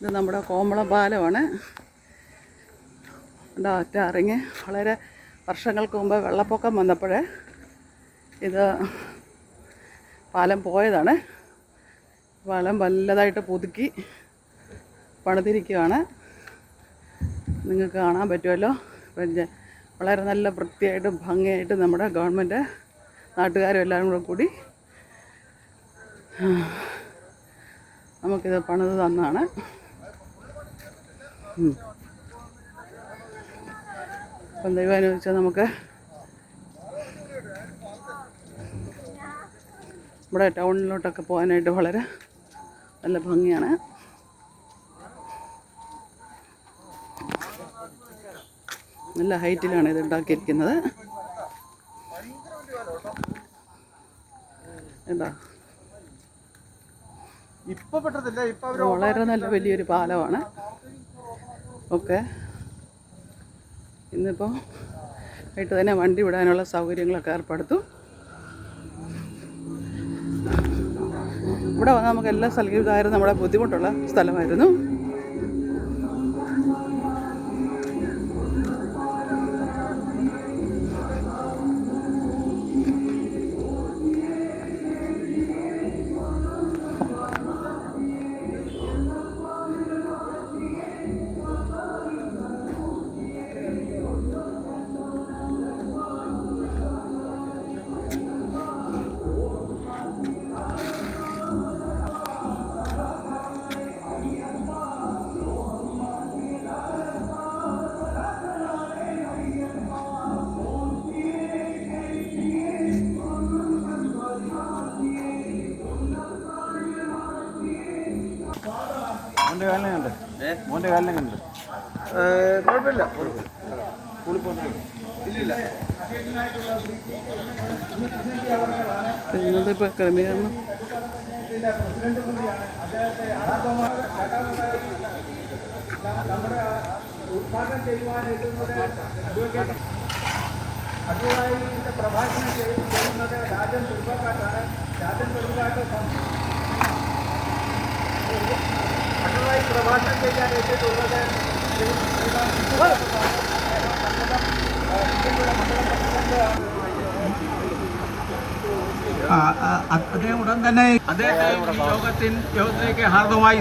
ഇത് നമ്മുടെ കോമള പാലമാണ് എന്താ ഇറങ്ങി വളരെ വർഷങ്ങൾക്ക് മുമ്പ് വെള്ളപ്പൊക്കം വന്നപ്പോൾ ഇത് പാലം പോയതാണ്. പാലം വല്ലതായിട്ട് പുതുക്കി പണിതിരിക്കുകയാണ്. നിങ്ങൾക്ക് കാണാൻ പറ്റുമല്ലോ. വളരെ നല്ല വൃത്തിയായിട്ടും ഭംഗിയായിട്ട് നമ്മുടെ ഗവൺമെന്റ് നാട്ടുകാരും എല്ലാവരും കൂടെ കൂടി നമുക്കിത് പണിത് തന്നാണ്. അപ്പം ദൈവം അനുവദിച്ചാൽ നമുക്ക് ഇവിടെ ടൗണിലോട്ടൊക്കെ പോകാനായിട്ട് വളരെ നല്ല ഭംഗിയാണ്. നല്ല ഹൈറ്റിലാണ് ഇത് ഉണ്ടാക്കിയിരിക്കുന്നത്. എന്താ? വളരെ നല്ല വലിയൊരു പാലമാണ്. ഓക്കെ ഇന്നിപ്പോൾ ആയിട്ട് തന്നെ വണ്ടി വിടാനുള്ള സൗകര്യങ്ങളൊക്കെ ഏർപ്പെടുത്തു. ഇവിടെ നമുക്ക് എല്ലാ സ്ഥലവും ഇതായിരുന്നു നമ്മുടെ ബുദ്ധിമുട്ടുള്ള സ്ഥലമായിരുന്നു. മോന്റെ കാലിനെ കണ്ട്. മോന്റെ കാലിനെ കണ്ട്. കുഴപ്പമില്ല. സ്കൂളിൽ പോകുന്നില്ല ഇല്ലില്ല. ഇന്നത്തെ ഇപ്പോൾ ക്രമീകരണം? പ്രഭാഷണം ചെയ്യുന്നത് രാജൻ ദുർഗക്കാട്ടാണ് രാജൻ തുർബക്കാട്ട് പ്രഭാഷണം ചെയ്യാൻ എത്തിയിട്ടുള്ളത് അദ്ദേഹം ഉടൻ തന്നെ അദ്ദേഹത്തെ ഈ യോഗത്തിൽ യോഗത്തിലേക്ക് ഹാർദമായി